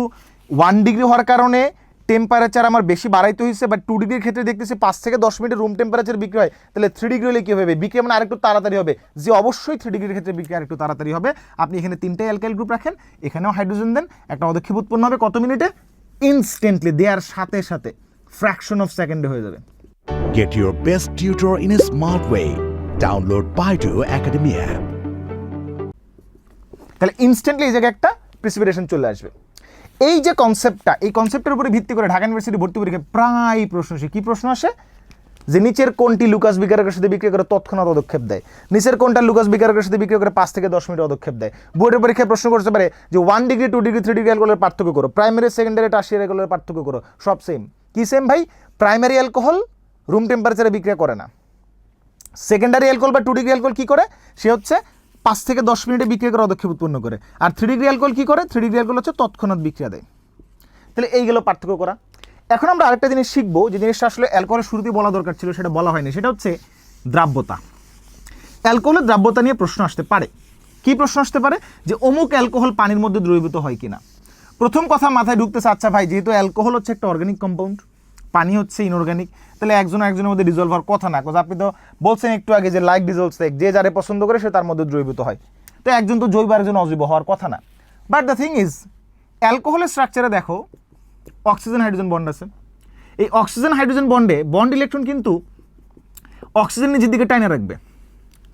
ওয়ান ডিগ্রি হওয়ার কারণে টেম্পারেচার আমার বেশি বাড়াইতে হয়েছে বাট টু ডিগ্রির ক্ষেত্রে দেখতেছি পাঁচ থেকে দশ মিনিটের রুম টেম্পারেচার বিক্রি হয় তাহলে থ্রি ডিগ্রি হলে কী হবে? বিক্রি মানে আরেকটু তাড়াতাড়ি হবে। যে অবশ্যই থ্রি ডিগ্রির ক্ষেত্রে বিক্রি আরেকটু তাড়াতাড়ি হবে। আপনি এখানে তিনটাই অ্যালকাইল গ্রুপ রাখেন এখানেও হাইড্রোজেন দেন একটা পদক্ষেপ উৎপন্ন হবে কত মিনিটে? ইনস্ট্যান্টলি দেওয়ার সাথে সাথে ফ্র্যাকশন অফ সেকেন্ডে হয়ে যাবে। Get your best tutor in a smart way. Download Baidu Academy app. তাহলে ইনস্ট্যান্টলি এই জায়গায় একটা প্রিসিপিটেশন চলে আসবে। এই যে কনসেপ্টটা এই কনসেপ্টের উপরে ভিত্তি করে ঢাকা ইউনিভার্সিটি ভর্তি পরীক্ষায় প্রায় প্রশ্ন আসে। কি প্রশ্ন আসে? যে নিচের কোনটি লুকাস বিকারকের সাথে বিক্রি করে তৎক্ষণাৎ পদক্ষেপ দেয়? নিচের কোনটা লুকাস বিকারকের সাথে বিক্রি করে পাঁচ থেকে দশ মিনিট অদক্ষেপ দেয়? বোর্ডের পরীক্ষায় প্রশ্ন করতে পারে যে one degree two degree three degree অ্যালকোহলের পার্থক্য করো। প্রাইমারি সেকেন্ডারি টার্সিয়ারি অ্যালকোহলের পার্থক্য করো। সব সেম কি সেম ভাই? প্রাইমারি অ্যালকোহল রুম টেম্পারেচারে বিক্রিয়া করে না। সেকেন্ডারি অ্যালকোহল বা টু ডিগ্রি অ্যালকোহল কী করে? সে হচ্ছে পাঁচ থেকে দশ মিনিটে বিক্রিয়া করে পদক্ষেপ উৎপন্ন করে। আর থ্রি ডিগ্রি অ্যালকোহল কী করে? থ্রি ডিগ্রি অ্যালকোহল হচ্ছে তৎক্ষণাৎ বিক্রিয়া দেয়। তাহলে এই এইগুলো পার্থক্য করা। এখন আমরা আরেকটা জিনিস শিখব, যে জিনিসটা আসলে অ্যালকোহলের শুরুতেই বলা দরকার ছিল, সেটা বলা হয়নি। সেটা হচ্ছে দ্রাব্যতা। অ্যালকোহলের দ্রাব্যতা নিয়ে প্রশ্ন আসতে পারে। কি প্রশ্ন আসতে পারে? যে অমুক অ্যালকোহল পানির মধ্যে দ্রবীভূত হয় কিনা? প্রথম কথা মাথায় ঢুকতেছে আচ্ছা ভাই, যেহেতু অ্যালকোহল হচ্ছে একটা অর্গানিক কম্পাউন্ড পানি হচ্ছে ইনঅর্গানিক তাহলে একজন একজনের মধ্যে ডিজলভ হওয়ার কথা না আপনি তো বলছেন একটু আগে যে লাইক ডিজলভ লাইক যে যারে পছন্দ করে সে তার মধ্যে দ্রবীভূত হয়। তো একজন তো জৈব আর একজন অজৈব হওয়ার কথা না। বাট দ্য থিং ইজ অ্যালকোহলের স্ট্রাকচারে দেখো অক্সিজেন হাইড্রোজেন বন্ড আছে। এই অক্সিজেন হাইড্রোজেন বন্ডে বন্ড ইলেকট্রন কিন্তু অক্সিজেন নিজের দিকে টাইনে রাখবে।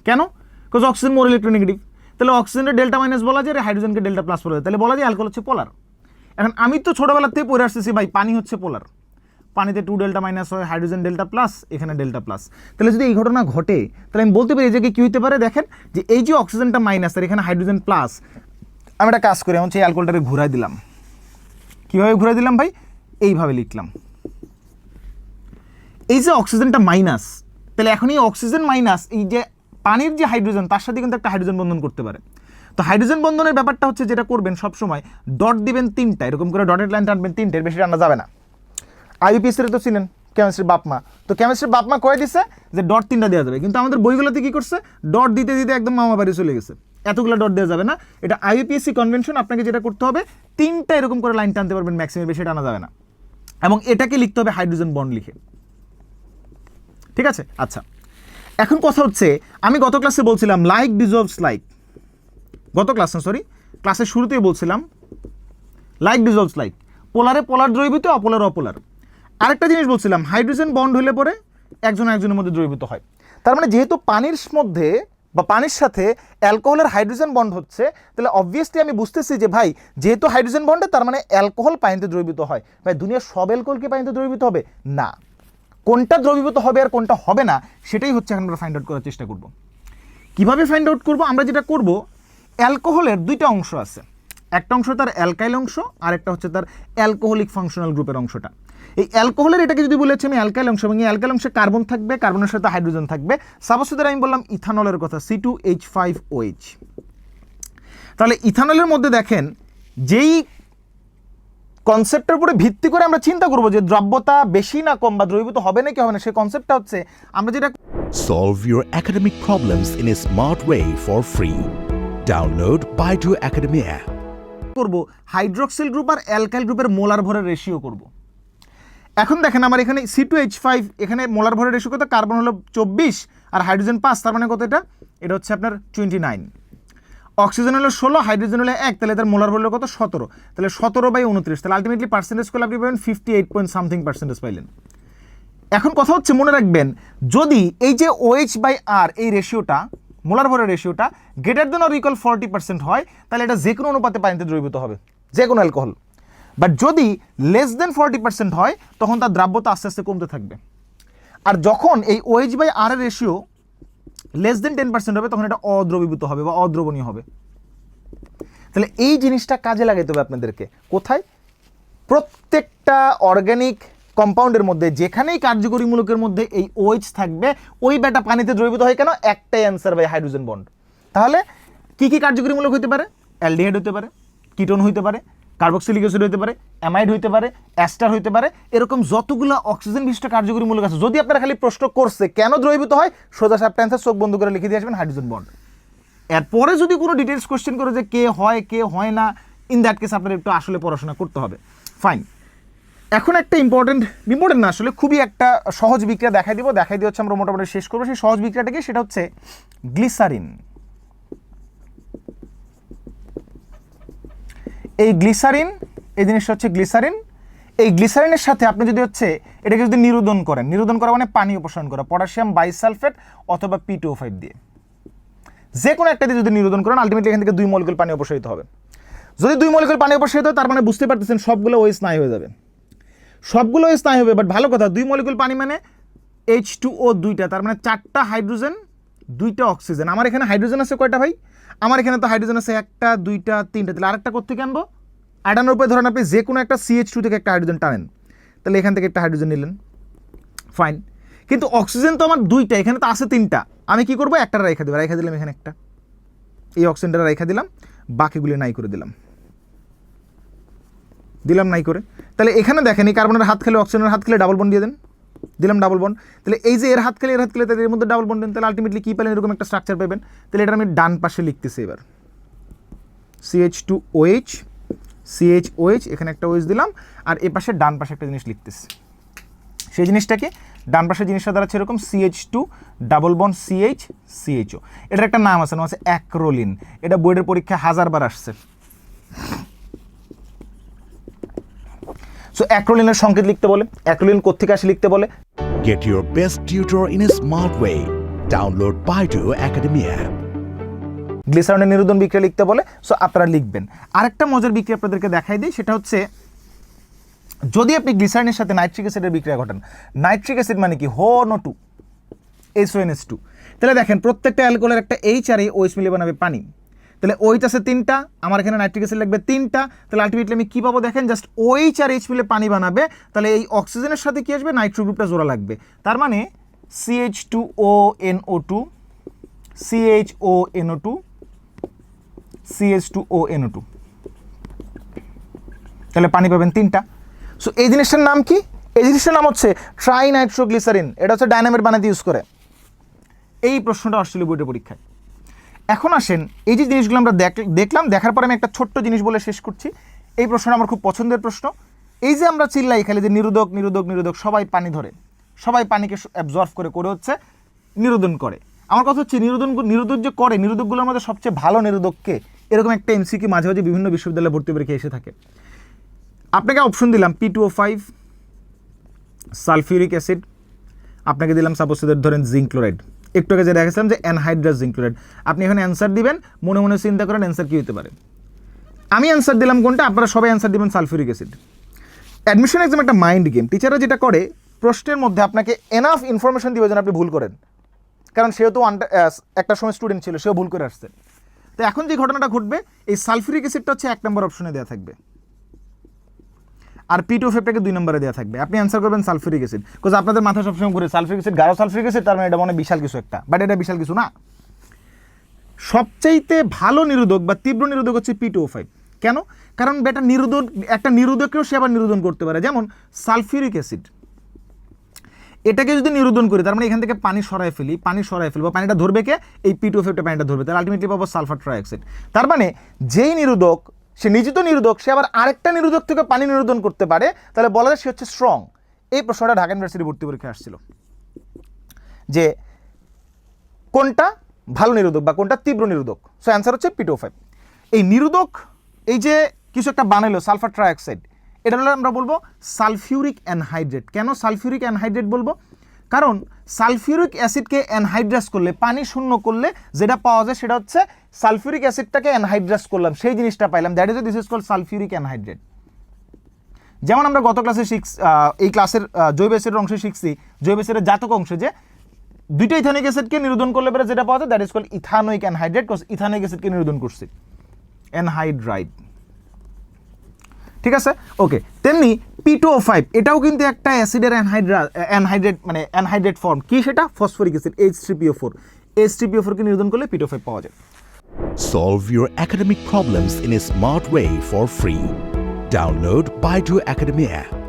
কেন? বিকজ অক্সিজেন মোর ইলেকট্রোনেগেটিভ তাহলে অক্সিজেনের ডেল্টা মাইনাস বলা যায়, আর হাইড্রোজেনকে ডেল্টা প্লাস বলা যায়। তাহলে বলা যায় অ্যালকোহল হচ্ছে পোলার এখন আমি তো ছোটোবেলার থেকে পড়ে আসতেছি ভাই, পানি হচ্ছে পোলার পানিতে টু ডেল্টা মাইনাস হয় হাইড্রোজেন ডেল্টা প্লাস এখানে ডেল্টা প্লাস তাহলে যদি এই ঘটনা ঘটে, তাহলে আমি বলতে পারি এই জায়গায় কী হতে পারে? দেখেন, যে এই যে অক্সিজেনটা মাইনাস আর এখানে হাইড্রোজেন প্লাস আমি একটা কাজ করি এমন এই অ্যালকোহলটাকে ঘুরাই দিলাম। কীভাবে ঘুরাই দিলাম ভাই? এইভাবে লিখলাম। এই যে অক্সিজেনটা মাইনাস তাহলে এখন এই অক্সিজেন মাইনাস এই যে পানির যে হাইড্রোজেন তার সাথে কিন্তু একটা হাইড্রোজেন বন্ধন করতে পারে। তো হাইড্রোজেন বন্ধনের ব্যাপারটা হচ্ছে যেটা করবেন সবসময় ডট দিবেন তিনটা, এরকম করে ডটেড লাইন টানবেন তিনটের বেশি টানা যাবে না। আইপিএসির তো ছিলেন কেমিস্ট্রির বাপমা তো কেমিস্ট্রির বাপমা কয়ে দিছে যে ডট তিনটা দেওয়া যাবে। কিন্তু আমাদের বইগুলোতে কি করছে? ডট দিতে দিতে একদম মামা বাড়ি চলে গেছে। এতগুলো ডট দেওয়া যাবে না। এটা আইপিএসসি কনভেনশন আপনাকে যেটা করতে হবে, তিনটা এরকম করে লাইন টানতে পারবেন ম্যাক্সিমাম বেশি টানা যাবে না। এবং এটাকে লিখতে হবে হাইড্রোজেন বন্ড লিখে। ঠিক আছে? আচ্ছা। এখন কথা হচ্ছে, আমি গত ক্লাসে বলছিলাম লাইক ডিজলভস লাইক গত ক্লাস না সরি ক্লাসের শুরুতেই বলছিলাম লাইক ডিজলভস লাইক পোলারে পোলার দ্রবীভূত, অপোলার অপোলার। আরেকটা জিনিস বলছিলাম, হাইড্রোজেন বন্ড হলে পরে একজন একজনের মধ্যে দ্রবীভূত হয়। তার মানে যেহেতু পানির মধ্যে বা পানির সাথে অ্যালকোহলের হাইড্রোজেন বন্ড হচ্ছে, তাহলে অবভিয়াসলি আমি বুঝতেছি যে ভাই, যেহেতু হাইড্রোজেন বন্ডে, তার মানে অ্যালকোহল পানিতে দ্রবীভূত হয়। ভাই, দুনিয়ার সব অ্যালকোহল কি পানিতে দ্রবীভূত হবে? না। কোনটা দ্রবীভূত হবে আর কোনটা হবে না, সেটাই হচ্ছে এখন আমরা ফাইন্ড আউট করার চেষ্টা করব। কীভাবে ফাইন্ড আউট করব? আমরা যেটা করব, অ্যালকোহলের দুইটা অংশ আছে। একটা অংশ তার অ্যালকাইল অংশ আর একটা হচ্ছে তার অ্যালকোহলিক ফাংশনাল গ্রুপের অংশটা। এই অ্যালকোহলের এটাকে যদি বলেছি আমি অ্যালকাইল অংশ এবং এই অ্যালকাইল অংশে কার্বন থাকবে কার্বনের সাথে হাইড্রোজেন থাকবে। সাপোজ সুতরাং আমি বললাম ইথানলের কথা C two H five O H তাহলে ইথানলের মধ্যে দেখেন যেই কনসেপ্টের উপরে ভিত্তি করে আমরা চিন্তা করব যে দ্রব্যতা বেশি না কম বা দ্রবীভূত হবে না কি হবে না সেই কনসেপ্টটা হচ্ছে আমরা যেটা solve your your problems in a smart way for free download Baidu Academy app. করব হাইড্রোক্সিল গ্রুপ আর অ্যালকাইল গ্রুপের মোলার ভরের রেশিও করব। এখন দেখেন আমার এখানে সি টু এইচ ফাইভ এখানে মোলার ভরের রেশিও কত? কার্বন হলো চব্বিশ, আর হাইড্রোজেন পাঁচ, তার মানে কত এটা? এটা হচ্ছে আপনার টোয়েন্টি নাইন অক্সিজেন হলো ষোলো, হাইড্রোজেন হলো এক, তাহলে তার মোলার ভর হলো কত? সতেরো। তাহলে সতেরো বাই উনত্রিশ, তাহলে আলটিমেটলি পার্সেন্টেজ করলে আপনি পাবেন fifty eight point something percentage পাইলেন। এখন কথা হচ্ছে, মনে রাখবেন, যদি এই যে ওএইচ বাই আর এই রেশিওটা, মোলার ভরের রেশিওটা greater than or equal forty percent হয়, তাহলে এটা যে কোনো অনুপাতে পানিতে দ্রবীভূত হবে। যে কোনো অ্যালকোহল বাট যদি লেস দেন ফর্টি পার্সেন্ট হয়, তখন তার দ্রাব্যতা আস্তে আস্তে কমতে থাকবে। আর যখন এই ওএইচ বাই আর এর ratio less than ten percent হবে, তখন এটা অদ্রবীভূত হবে বা অদ্রবণীয় হবে। তাহলে এই জিনিসটা কাজে লাগাইতে হবে আপনাদেরকে। কোথায়? প্রত্যেকটা অর্গানিক কম্পাউন্ডের মধ্যে, যেখানেই কার্যকরীমূলকের মধ্যে এই ওএইচ থাকবে, ওই ব্যাটা পানিতে দ্রবীভূত হয় কেন? একটাই অ্যান্সার বাই হাইড্রোজেন বন্ড তাহলে কী কি কার্যকরীমূলক হতে পারে? অ্যালডিহাইড হতে পারে, কিটোন হতে পারে কার্বক্সিলিক অ্যাসিড হতে পারে, অ্যামাইড হতে পারে অ্যাস্টার হতে পারে, এরকম যতগুলো অক্সিজেন বিশিষ্ট কার্যকরীমূলক আছে। যদি আপনারা খালি প্রশ্ন করছে কেন দ্রবীভূত হয়, সোজা সাপটা অ্যান্সার চোখ বন্ধ করে লিখে দিয়ে আসবেন হাইড্রোজেন বন্ড এরপরে যদি কোনো ডিটেলস কোশ্চেন করে যে কে হয় কে হয় না ইন দ্যাট কেস আপনার একটু আসলে পড়াশোনা করতে হবে। ফাইন এখন একটা ইম্পর্টেন্ট ইম্পর্টেন্ট না, আসলে খুবই একটা সহজ বিক্রিয়া দেখাই দিব। দেখাই দিয়ে হচ্ছে আমরা মোটামুটি শেষ করব। সেই সহজ বিক্রিয়াটাকে সেটা হচ্ছে গ্লিসারিন এই গ্লিসারিন, এই জিনিসটা হচ্ছে গ্লিসারিন। এই গ্লিসারিনের সাথে আপনি যদি হচ্ছে এটাকে যদি নিরোধন করেন, নিরোধন করা মানে পানি অপসারণ করা, পটাশিয়াম, বাইসালফেট অথবা পিটিও ফাইভ দিয়ে। যে কোনো একটা দিয়ে যদি নিরোধন করেন আলটিমেটলি এখান থেকে দুই মলিকুল পানি অপসারিত হবে। যদি দুই মলিকুল পানি অপসারিত হয়, তার মানে বুঝতে পারতেছেন সবগুলো ওই স্নায়ু হয়ে যাবে। সবগুলো ওই স্নায়ু হবে বাট ভালো কথা, দুই মলিকুল পানি মানে এইচ টু ও দুইটা, তার মানে চারটা হাইড্রোজেন দুইটা অক্সিজেন আমার এখানে হাইড্রোজেন আছে কয়টা ভাই? আমার এখানে তো হাইড্রোজেন আছে একটা, দুইটা, তিনটা। তাহলে আরেকটা কোথেকে আনব? আটানোর উপরে ধরেন আপনি যে কোনো একটা সিএইচ টু থেকে একটা হাইড্রোজেন টানেন। তাহলে এখান থেকে একটা হাইড্রোজেন নিলেন। ফাইন কিন্তু অক্সিজেন তো আমার দুইটা, এখানে তো আছে তিনটা। আমি কি করব? একটা রেখা দেবো। রেখা দিলাম এখানে একটা। এই অক্সিজেনটা রেখা দিলাম। বাকিগুলি নাই করে দিলাম। দিলাম নাই করে। তাহলে এখানে দেখেন, এই কার্বনের হাত খেলে অক্সিজেনের হাত খেলে ডাবল বন্ড দিয়ে দেন। দিলাম ডাবল বন্ড তাহলে এই যে এর হাত খেলে, এর হাত খেলে এর মধ্যে ডাবল বন্ড তাহলে আলটিমেটলি কী পেলেন? এরকম একটা স্ট্রাকচার পাবেন। তাহলে এটা আমি ডান পাশে লিখতেছি এবার। CH two OH CH OH এখানে একটা ওএইচ দিলাম, আর এ পাশে ডান পাশে একটা জিনিস লিখতেছি। সেই জিনিসটাকে ডান পাশের জিনিসটা দাঁড়াচ্ছে এরকম CH two double bond CH CHO এটার একটা নাম আছে নাম আছে অ্যাক্রোলিন এটা বোর্ডের পরীক্ষা হাজারবার আসছে। সো অ্যাক্রোলিনের সংকেত লিখতে বলে অ্যাক্রোলিন কোথেকে আসে লিখতে বলে? Get your best tutor in a smart way. Download Baidu Academy app গ্লিসারনের নিরোধন বিক্রিয়া লিখতে বলে সো আপনারা লিখবেন। আরেকটা মজার বিক্রিয়া আপনাদেরকে দেখাই দিই সেটা হচ্ছে যদি আপনি গ্লিসারিনের সাথে নাইট্রিক অ্যাসিডের বিক্রিয়া ঘটান নাইট্রিক অ্যাসিড মানে কি? HO NO two S O N S two তাহলে দেখেন প্রত্যেকটা অ্যালকোহলের একটা এইচ আর এই ওএইচ মিলে বানাবে পানি। তাহলে ওইচ আছে তিনটা, আমার এখানে নাইট্রিক অ্যাসিড লাগবে তিনটা, তাহলে আলটিমেটলি আমি কী পাবো দেখেন জাস্ট ওইচ আর এইচ মিলে পানি বানাবে, তাহলে এই অক্সিজেনের সাথে কী আসবে? নাইট্রো গ্রুপটা জোড়া লাগবে। তার মানে CH two O N O two CH O N O two CS two O N O two তাহলে পানি পাবেন তিনটা। সো এই জিনিসটার নাম কি? এই জিনিসটার নাম হচ্ছে ট্রাইনাইট্রোগ্লিসারিন এটা হচ্ছে ডায়নামেট বানাতে ইউজ করে। এই প্রশ্নটা আসছিল বইটা পরীক্ষায়। এখন আসেন, এই যে জিনিসগুলো আমরা দেখ- দেখলাম, দেখার পরে আমি একটা ছোট্ট জিনিস বলে শেষ করছি। এই প্রশ্নটা আমার খুব পছন্দের প্রশ্ন। এই যে আমরা চিল্লাই খালি যে নিরোধক নিরোধক নিরোধক সবাই পানি ধরে। সবাই পানিকে অ্যাবজর্ভ করে করে হচ্ছে নিরোধন করে। আমার কথা হচ্ছে নিরোধন নিরোধক যে করে নিরোধকগুলোর মধ্যে সবচেয়ে ভালো নিরোধককে এরকম একটা এমসিকি মাঝে মাঝে বিভিন্ন বিশ্ববিদ্যালয়ে ভর্তি পরীক্ষা এসে থাকে। আপনাকে অপশন দিলাম P two O five sulphuric acid. আপনাকে দিলাম সাপোজ ধরেন জিঙ্ক ক্লোরাইড একটু আগে যে দেখাচ্ছিলাম যে অ্যানহাইড্রাস ক্লোরাইড আপনি এখানে অ্যান্সার দিবেন, মনে মনে চিন্তা করেন অ্যান্সার কী হতে পারে। আমি অ্যান্সার দিলাম কোনটা, আপনারা সবাই অ্যান্সার দিবেন সালফিউরিক অ্যাসিড অ্যাডমিশন এক্সাম একটা মাইন্ড গেম টিচাররা যেটা করে, প্রশ্নের মধ্যে আপনাকে এনাফ ইনফরমেশন দিবে যেন আপনি ভুল করেন। কারণ সেও তো একটা সময় স্টুডেন্ট ছিল, সেও ভুল করে আসছে। তো এখন যে ঘটনাটা ঘটবে, এই সালফিউরিক অ্যাসিডটা হচ্ছে এক নম্বর অপশনে দেওয়া থাকবে। আর পি টু ফেপটাকে দুই নম্বরে দেওয়া থাকবে। আপনি অ্যান্সার করবেন সালফিউরিক অ্যাসিড বিকজ আপনাদের মাথা সবসময় ঘুরে সালফিউরিক অ্যাসিড গাঢ় সালফিউরিক অ্যাসিড তার মানে এটা মনে বিশাল কিছু একটা। বাট এটা বিশাল কিছু না। সবচাইতে ভালো নিরোধক বা তীব্র নিরোধক হচ্ছে পি টু ফাইভ কেন? কারণ এটা নিরোধক একটা নিরোধকেও সে আবার নিরোধন করতে পারে। যেমন সালফিউরিক অ্যাসিড এটাকে যদি নিরোধন করি, তার মানে এখান থেকে পানি সরাই ফেলি, পানি সরাই ফেলব। পানিটা ধরবে কে? এই পি টু ফিফটা পানিটা ধরবে। তাহলে আলটিমেটলি পাবো সালফার ট্রাইঅক্সাইড। তার মানে যেই নিরোধক সে নিজে তো নিরোধক, সে আবার আরেকটা নিরোধক থেকে পানি নিরোধন করতে পারে। তাহলে বলা যায় সে হচ্ছে স্ট্রং এই প্রশ্নটা ঢাকা ইউনিভার্সিটি ভর্তি পরীক্ষা আসছিল। যে কোনটা ভালো নিরোধক বা কোনটা তীব্র নিরোধক? সো অ্যান্সার হচ্ছে পিটো ফাইভ এই নিরোধক, এই যে কিছু একটা বানাইলো সালফার ট্রাইঅক্সাইড এটা হলো আমরা বলব সালফিউরিক অ্যানহাইড্রেট কেন সালফিউরিক অ্যানহাইড্রেট বলব? কারণ সালফিউরিক অ্যাসিডকে অ্যানহাইড্রাস করলে, পানি শূন্য করলে যেটা পাওয়া যায় সেটা হচ্ছে সালফিউরিক অ্যাসিডটাকে অ্যানহাইড্রাস করলাম, সেই জিনিসটা পাইলাম। That is this is call sulphuric anhydrate যেমন আমরা গত ক্লাসে শিখ এই ক্লাসের জৈব অ্যাসিডের অংশে শিখছি, জৈব অ্যাসিডের জাতক অংশে যে দুইটা ইথানিক অ্যাসিডকে নিরোধন করলে পরে যেটা পাওয়া যায় that is call ethanoic anhydrate ethanoic অ্যাসিডকে নিরোধন করছি। অ্যানহাইড্রাইড ঠিক আছে? ওকে তেমনি পিটো ফাইভ এটাও কিন্তু একটা অ্যাসিডের অ্যানহাইড্রা অ্যানহাইড্রেট মানে অ্যানহাইড্রেট ফর্ম কি সেটা phosphoric acid H three PO four H three PO ফোরকে নিরোধন করলে পিটো ফাইভ পাওয়া যায় Solve your academic problems in a smart way for free. Download Baidu Academy app.